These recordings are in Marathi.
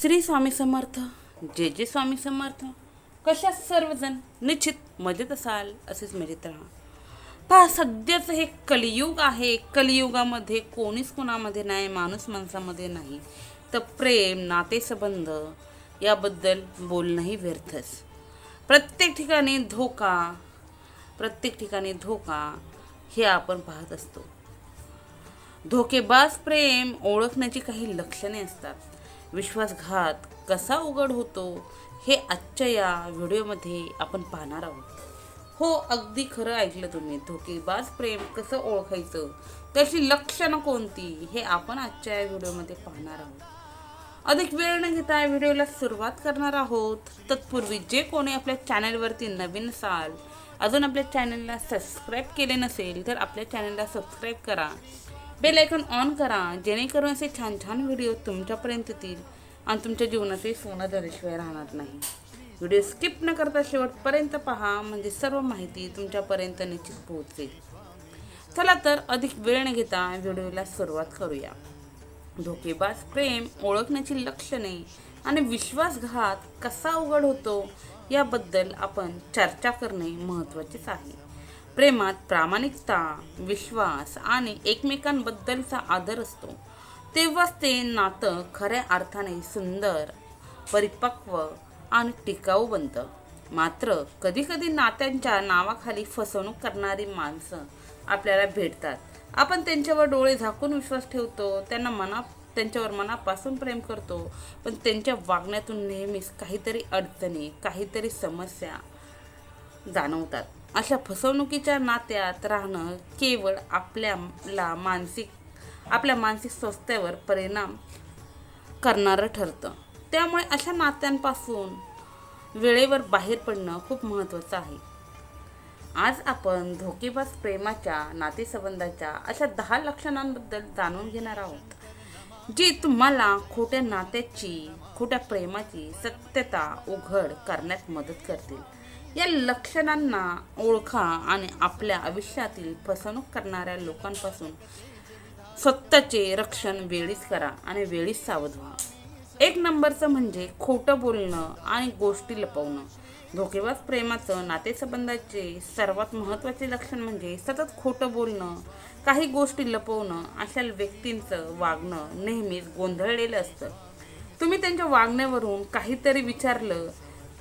श्री स्वामी समर्थ. जे जे स्वामी समर्थ. कशा सर्वजण? निश्चित मजेत असाल असेच मजेत राहा. पहा सध्याचं हे कलियुग आहे. कलियुगामध्ये कोणीच कोणामध्ये नाही माणूस माणसामध्ये नाही. तर प्रेम नातेसंबंध याबद्दल बोलणंही व्यर्थच. प्रत्येक ठिकाणी धोका प्रत्येक ठिकाणी धोका हे आपण पाहत असतो. धोकेबाज प्रेम ओळखण्याची काही लक्षणे असतात. विश्वासघात कसा उघड होतो हे आजच्या या व्हिडिओमध्ये आपण पाहणार आहोत. हो अगदी खरं ऐकलं तुम्ही. धोकेबाज प्रेम कसं ओळखायचं? त्याची लक्षणं कोणती? हे आपण आजच्या या व्हिडिओमध्ये पाहणार आहोत. अधिक वेळ न घेता या व्हिडिओला सुरुवात करणार आहोत. तत्पूर्वी जे कोणी आपल्या चॅनलवरती नवीन असाल अजून आपल्या चॅनलला सबस्क्राईब केले नसेल तर आपल्या चॅनलला सबस्क्राईब करा. बेल आयकॉन ऑन करा जेणेकरून असे छान छान व्हिडिओ तुमच्यापर्यंत येतील आणि तुमच्या जीवनाचे सोनं झाल्याशिवाय राहणार नाही. व्हिडिओ स्किप न करता शेवटपर्यंत पहा म्हणजे सर्व माहिती तुमच्यापर्यंत निश्चित पोहोचेल. चला तर अधिक वेळ न घेता व्हिडिओला सुरुवात करूया. धोकेबाज प्रेम ओळखण्याची लक्षणे आणि विश्वासघात कसा उघड होतो याबद्दल आपण चर्चा करणे महत्त्वाचेच आहे. प्रेमात प्रामाणिकता विश्वास आणि एकमेकांबद्दलचा आदर असतो. तेव्हाच ते नातं खऱ्या अर्थाने सुंदर परिपक्व आणि टिकाऊ बनतं मात्र कधीकधी नात्यांच्या नावाखाली फसवणूक करणारी माणसं आपल्याला भेटतात. आपण त्यांच्यावर डोळे झाकून विश्वास ठेवतो त्यांना मना त्यांच्यावर मनापासून प्रेम करतो पण त्यांच्या वागण्यातून नेहमीच काहीतरी अडचणी काहीतरी समस्या जाणवतात. अशा फसवणुकीच्या नात्यात राहणं केवळ आपल्याला मानसिक आपल्या मानसिक स्वास्थ्यावर परिणाम करणारं ठरतं. त्यामुळे अशा नात्यांपासून वेळेवर बाहेर पडणं खूप महत्त्वाचं आहे. आज आपण धोकेबाज प्रेमाच्या नातेसंबंधाच्या अशा दहा लक्षणांबद्दल जाणून घेणार आहोत जी तुम्हाला खोट्या नात्याची खोट्या प्रेमाची सत्यता उघड करण्यात मदत करतील. या लक्षणांना ओळखा आणि आपल्या आयुष्यातील फसवणूक करणाऱ्या लोकांपासून स्वतःचे रक्षण वेळीच करा आणि वेळीच सावध व्हा. एक नंबरचं म्हणजे खोटं बोलणं आणि गोष्टी लपवणं. धोकेबाज प्रेमाचं नातेसंबंधाचे सर्वात महत्त्वाचे लक्षण म्हणजे सतत खोटं बोलणं काही गोष्टी लपवणं अशा व्यक्तींचं वागणं नेहमीच गोंधळलेलं असतं. तुम्ही त्यांच्या वागण्यावरून काहीतरी विचारलं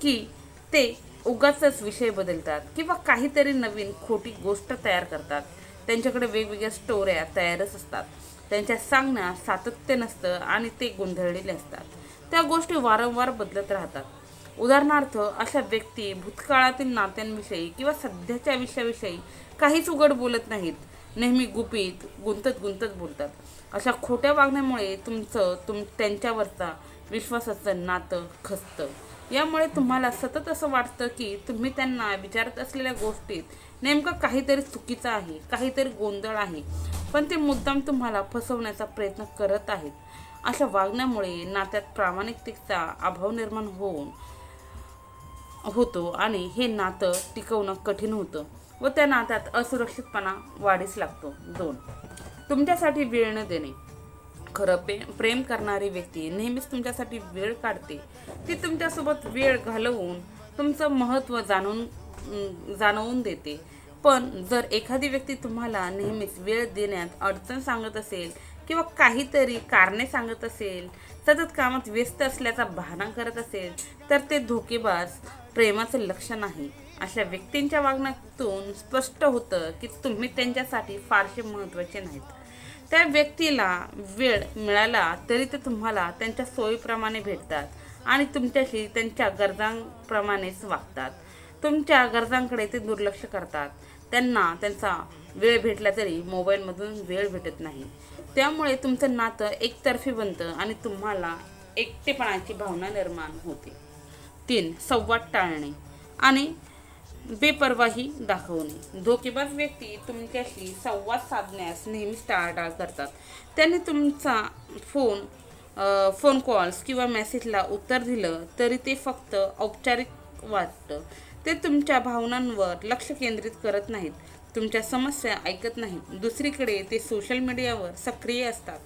की ते उगाचच विषय बदलतात किंवा काहीतरी नवीन खोटी गोष्ट तयार करतात. त्यांच्याकडे वेगवेगळ्या स्टोऱ्या तयारच असतात. त्यांच्या सांगण्यात सातत्य नसतं आणि ते गोंधळलेले असतात. त्या गोष्टी वारंवार बदलत राहतात. उदाहरणार्थ अशा व्यक्ती भूतकाळातील नात्यांविषयी किंवा सध्याच्या विषयाविषयी काहीच उघड बोलत नाहीत. नेहमी गुपित गुंतत गुंतत बोलतात. अशा खोट्या वागण्यामुळे तुमचं तुम त्यांच्यावरचा विश्वासाचं नातं खचतं यामुळे तुम्हाला सतत असं वाटतं की तुम्ही त्यांना विचारत असलेल्या गोष्टीत नेमकं काहीतरी चुकीचं आहे काहीतरी गोंधळ आहे. पण ते मुद्दाम तुम्हाला फसवण्याचा प्रयत्न करत आहेत. अशा वागण्यामुळे नात्यात प्रामाणिकतेचा अभाव निर्माण होऊन होतो आणि हे नातं टिकवणं कठीण होतं व त्या नात्यात असुरक्षितपणा वाढीस लागतो. दोन तुमच्यासाठी वेळ न देणे. खरं पे प्रेम करणारी व्यक्ती नेहमीच तुमच्यासाठी वेळ काढते. ती तुमच्यासोबत वेळ घालवून तुमचं महत्त्व जाणून जाणवून देते. पण जर एखादी व्यक्ती तुम्हाला नेहमीच वेळ देण्यात अडचण सांगत असेल किंवा काहीतरी कारणे सांगत असेल सतत कामात व्यस्त असल्याचा बहाणा करत असेल तर ते धोकेबाज प्रेमाचं लक्षण नाही. अशा व्यक्तींच्या वागण्यातून स्पष्ट होतं की तुम्ही त्यांच्यासाठी फारसे महत्त्वाचे नाहीत. त्या व्यक्तीला वेळ मिळाला तरी ते तुम्हाला त्यांच्या सोयीप्रमाणे भेटतात आणि तुमच्याशी त्यांच्या गरजांप्रमाणेच वागतात. तुमच्या गरजांकडे ते दुर्लक्ष करतात. त्यांना त्यांचा वेळ भेटला तरी मोबाईलमधून वेळ भेटत नाही. त्यामुळे तुमचं नातं एकतर्फी बनतं आणि तुम्हाला एकटेपणाची भावना निर्माण होते. तीन संवाद टाळणे. आणि बेपर्वाही दाखवणे. धोकेबाज व्यक्ती तुमच्याशी संवाद साधण्यास नेहमीच टाळाटाळ करतात. त्याने तुमचा फोन फोन कॉल्स किंवा मेसेजला उत्तर दिलं तरी ते फक्त औपचारिक वाटतं. ते तुमच्या भावनांवर लक्ष केंद्रित करत नाहीत. तुमच्या समस्या ऐकत नाहीत. दुसरीकडे ते सोशल मीडियावर सक्रिय असतात.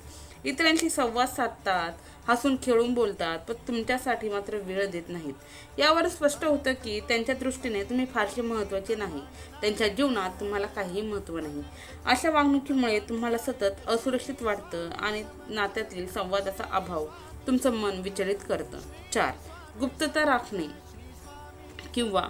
इतरांशी संवाद साधतात हसून खेळून बोलतात पण तुमच्यासाठी मात्र वेळ देत नाहीत. यावर स्पष्ट होतं की त्यांच्या दृष्टीने तुम्ही फारसे महत्त्वाचे नाही. त्यांच्या जीवनात तुम्हाला काहीही महत्त्व नाही. अशा वागणुकीमुळे तुम्हाला सतत असुरक्षित वाटतं आणि नात्यातील संवादाचा अभाव तुमचं मन विचलित करतं. चार गुप्तता राखणे किंवा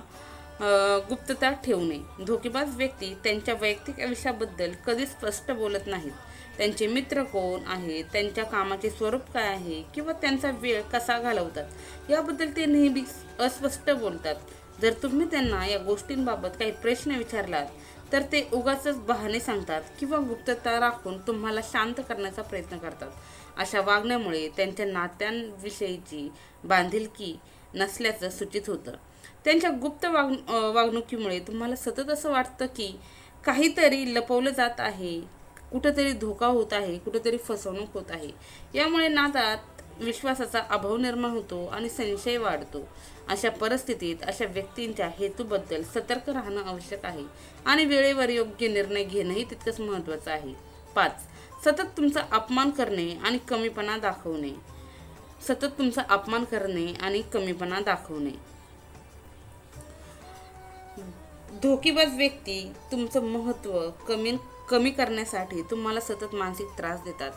गुप्तता ठेवणे धोकेबाज व्यक्ती त्यांच्या वैयक्तिक आयुष्याबद्दल कधीच स्पष्ट बोलत नाहीत. त्यांचे मित्र कोण आहेत त्यांच्या कामाचे स्वरूप काय आहे? किंवा त्यांचा वेळ कसा घालवतात? याबद्दल ते नेहमी अस्पष्ट बोलतात. जर तुम्ही त्यांना या गोष्टींबाबत काही प्रश्न विचारलात तर ते उगाच बहाणे सांगतात किंवा गुप्तता राखून तुम्हाला शांत करण्याचा प्रयत्न करतात. अशा वागण्यामुळे त्यांच्या नात्यांविषयीची बांधिलकी नसल्याचं सूचित होतं. त्यांच्या गुप्त वाग वागणुकीमुळे तुम्हाला सतत असं वाटतं की काहीतरी लपवलं जात आहे कुठंतरी धोका होत आहे कुठंतरी फसवणूक होत आहे. यामुळे नादात विश्वासाचा अभाव निर्माण होतो आणि संशय वाढतो. अशा परिस्थितीत अशा व्यक्तींच्या हेतूबद्दल सतर्क राहणं आवश्यक आहे आणि वेळेवर योग्य निर्णय घेणंही तितकंच महत्त्वाचं आहे. पाच सतत तुमचा अपमान करणे आणि कमीपणा दाखवणे. सतत तुमचा अपमान करणे आणि कमीपणा दाखवणे. धोकेबाज व्यक्ती तुमचं महत्त्व कमी कमी करण्यासाठी तुम्हाला सतत मानसिक त्रास देतात.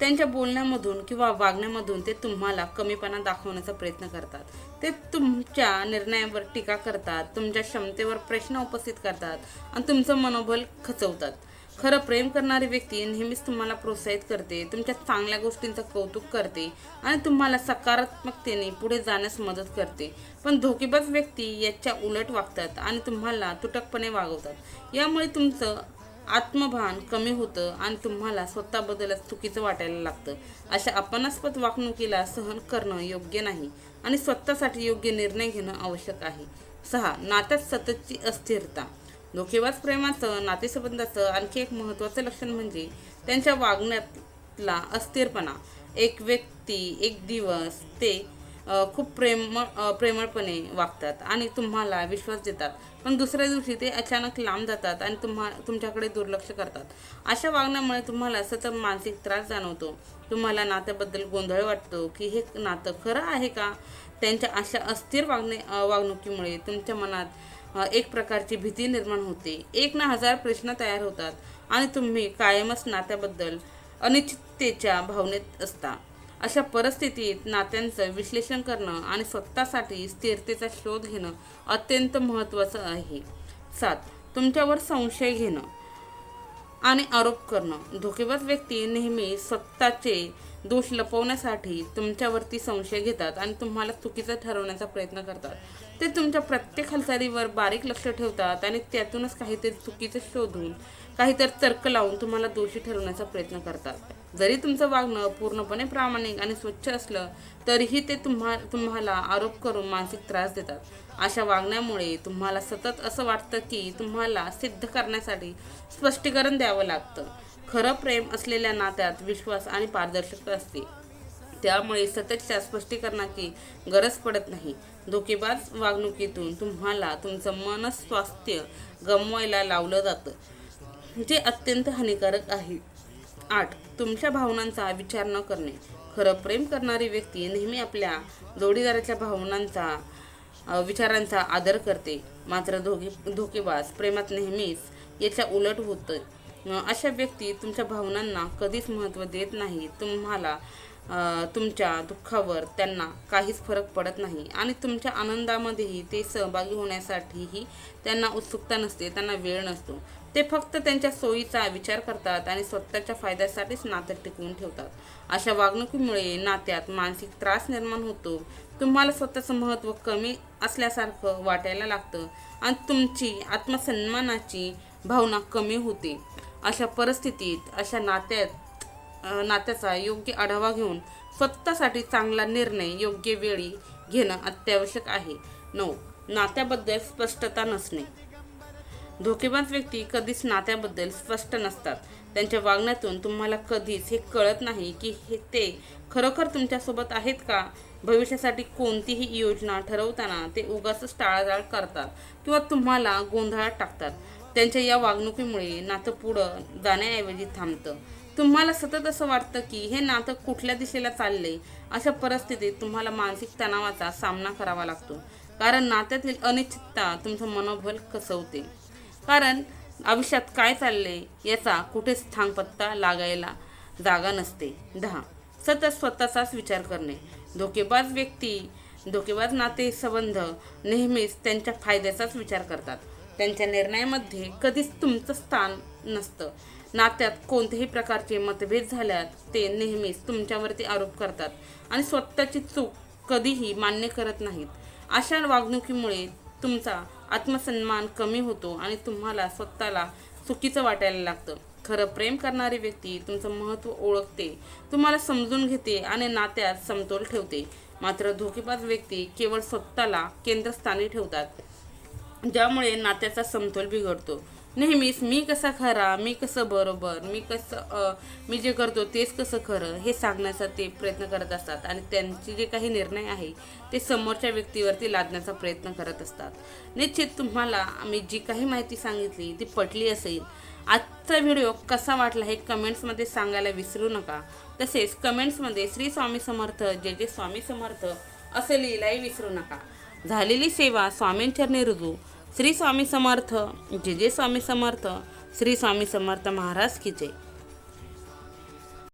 त्यांच्या बोलण्यामधून किंवा वागण्यामधून ते तुम्हाला कमीपणा दाखवण्याचा प्रयत्न करतात. ते तुमच्या निर्णयावर टीका करतात तुमच्या क्षमतेवर प्रश्न उपस्थित करतात आणि तुमचं मनोबल खचवतात. खरं प्रेम करणारी व्यक्ती नेहमीच तुम्हाला प्रोत्साहित करते तुमच्या चांगल्या गोष्टींचं कौतुक करते आणि तुम्हाला सकारात्मकतेने पुढे जाण्यास मदत करते. पण धोकेबाज व्यक्ती याच्या उलट वागतात आणि तुम्हाला तुटकपणे वागवतात. यामुळे तुमचं आत्मभान कमी होतं आणि तुम्हाला स्वतःबद्दलच चुकीचं वाटायला लागतं. अशा अपनास्पद वागणुकीला सहन करणं योग्य नाही आणि स्वतःसाठी योग्य निर्णय घेणं आवश्यक आहे. सहा नात्यात सततची अस्थिरता. धोकेबाज प्रेमाचं नातेसंबंधाचं आणखी एक महत्त्वाचं लक्षण म्हणजे त्यांच्या वागण्यातला अस्थिरपणा. एक व्यक्ती एक दिवस ते खूप प्रेम प्रेमळपणे वागतात आणि तुम्हाला विश्वास देतात. पण दुसऱ्या दिवशी ते अचानक लांब जातात आणि तुम्हा तुमच्याकडे दुर्लक्ष करतात. अशा वागण्यामुळे तुम्हाला सतत मानसिक त्रास जाणवतो. तुम्हाला नात्याबद्दल गोंधळ वाटतो की हे नातं खरं आहे का? त्यांच्या अशा अस्थिर वागणे वागणुकीमुळे तुमच्या मनात एक प्रकारची भीती निर्माण होते. एक ना हजार प्रश्न तयार होतात आणि तुम्ही कायमच नात्याबद्दल अनिश्चिततेच्या भावनेत असता. अशा परिस्थितीत नात्यांचं विश्लेषण करणं आणि स्वतःसाठी स्थिरतेचा शोध घेणं अत्यंत महत्त्वाचं आहे. सात तुमच्यावर संशय घेणं. आणि आरोप करणं. धोकेबाज व्यक्ती नेहमी स्वतःचे दोष लपवण्यासाठी तुमच्यावरती संशय घेतात आणि तुम्हाला चुकीचं ठरवण्याचा प्रयत्न करतात. ते तुमच्या प्रत्येक हालचालीवर बारीक लक्ष ठेवतात आणि त्यातूनच काहीतरी चुकीचं शोधून काहीतरी तर्क लावून तुम्हाला दोषी ठरवण्याचा प्रयत्न करतात. जरी तुमचं वागणं पूर्णपणे प्रामाणिक आणि स्वच्छ असलं तरीही ते तुम्हा तुम्हाला आरोप करून मानसिक त्रास देतात. अशा वागण्यामुळे तुम्हाला सतत असं वाटतं की तुम्हाला सिद्ध करण्यासाठी स्पष्टीकरण द्यावं लागतं. खरं प्रेम असलेल्या नात्यात विश्वास आणि पारदर्शकता असते. त्यामुळे सततच्या स्पष्टीकरणाची गरज पडत नाही. धोकेबाज वागणुकीतून तुम्हाला तुमचं मनस्वास्थ्य गमवायला लावलं जातं जे अत्यंत हानिकारक आहे. आठ तुमच्या भावनांचा विचार न करणे. खरं प्रेम करणारी व्यक्ती नेहमी आपल्या जोडीदाराच्या भावनांचा विचारांचा आदर करते. मात्र धोके धोकेबाज प्रेमात नेहमीच याच्या उलट होतं अशा व्यक्ती तुमच्या भावनांना कधीच महत्त्व देत नाही. तुम्हाला तुमच्या दुःखावर त्यांना काहीच फरक पडत नाही. आणि तुमच्या आनंदामध्येही ते सहभागी होण्यासाठीही त्यांना उत्सुकता नसते त्यांना वेळ नसतो. ते फक्त त्यांच्या सोयीचा विचार करतात आणि स्वतःच्या फायद्यासाठीच नातं टिकवून ठेवतात. अशा वागणुकीमुळे नात्यात मानसिक त्रास निर्माण होतो. तुम्हाला स्वतःचं महत्त्व कमी असल्यासारखं वाटायला लागतं आणि तुमची आत्मसन्मानाची भावना कमी होते. अशा परिस्थितीत अशा नात्यात नात्याचा योग्य आढावा घेऊन स्वतःसाठी चांगला निर्णय योग्य वेळी घेणं अत्यावश्यक आहे. नऊ. नात्याबद्दल स्पष्टता नसणे. धोकेबाज व्यक्ती कधीच नात्याबद्दल स्पष्ट नसतात. त्यांच्या वागण्यातून तुम्हाला कधीच हे कळत नाही की हे ते खरोखर तुमच्यासोबत आहेत का? भविष्यासाठी कोणतीही योजना ठरवताना ते उगाच टाळाटाळ करतात किंवा तुम्हाला गोंधळात टाकतात. त्यांच्या या वागणुकीमुळे नातं पुढं जाण्याऐवजी थांबतं. तुम्हाला सतत असं वाटतं की हे नातं कुठल्या दिशेला चालले? अशा परिस्थितीत तुम्हाला मानसिक तणावाचा सामना करावा लागतो. कारण नात्यातील अनिश्चितता तुमचं मनोबल कसवते. कारण आयुष्यात काय चालले याचा कुठेच थांगपत्ता लागायला जागा नसते. दहा. सतत स्वतःचाच विचार करणे. धोकेबाज व्यक्ती धोकेबाज नाते संबंध नेहमीच त्यांच्या फायद्याचाच विचार करतात. त्यांच्या निर्णयामध्ये कधीच तुमचं स्थान नसतं. नात्यात कोणत्याही प्रकारचे मतभेद झाल्यास ते नेहमीच तुमच्यावरती आरोप करतात आणि स्वतःची चूक कधीही मान्य करत नाहीत. अशा वागणुकीमुळे तुमचा आत्मसन्मान कमी होतो आणि तुम्हाला स्वतःला चुकीचं वाटायला लागतं. खरं प्रेम करणारी व्यक्ती तुमचं महत्त्व ओळखते तुम्हाला समजून घेते आणि नात्यात समतोल ठेवते. मात्र धोकेबाज व्यक्ती केवळ स्वतःला केंद्रस्थानी ठेवतात ज्यामुळे नात्याचा समतोल बिघडतो. नेहमीच मी कसा खरा मी कसं बरोबर मी कसं मी जे करतो तेच कसं खरं हे सांगण्याचा ते प्रयत्न करत असतात. आणि त्यांचे जे काही निर्णय आहे ते समोरच्या व्यक्तीवरती लादण्याचा प्रयत्न करत असतात. निश्चित तुम्हाला मी जी काही माहिती सांगितली ती पटली असेल. आजचा व्हिडिओ कसा वाटला हे कमेंट्समध्ये सांगायला विसरू नका. तसेच कमेंट्समध्ये श्री स्वामी समर्थ जे जे स्वामी समर्थ असं लिहिलाही विसरू नका. झालेली सेवा स्वामींचरणी रुजू. श्री स्वामी समर्थ जे जे स्वामी समर्थ श्री स्वामी समर्थ महाराज की जय.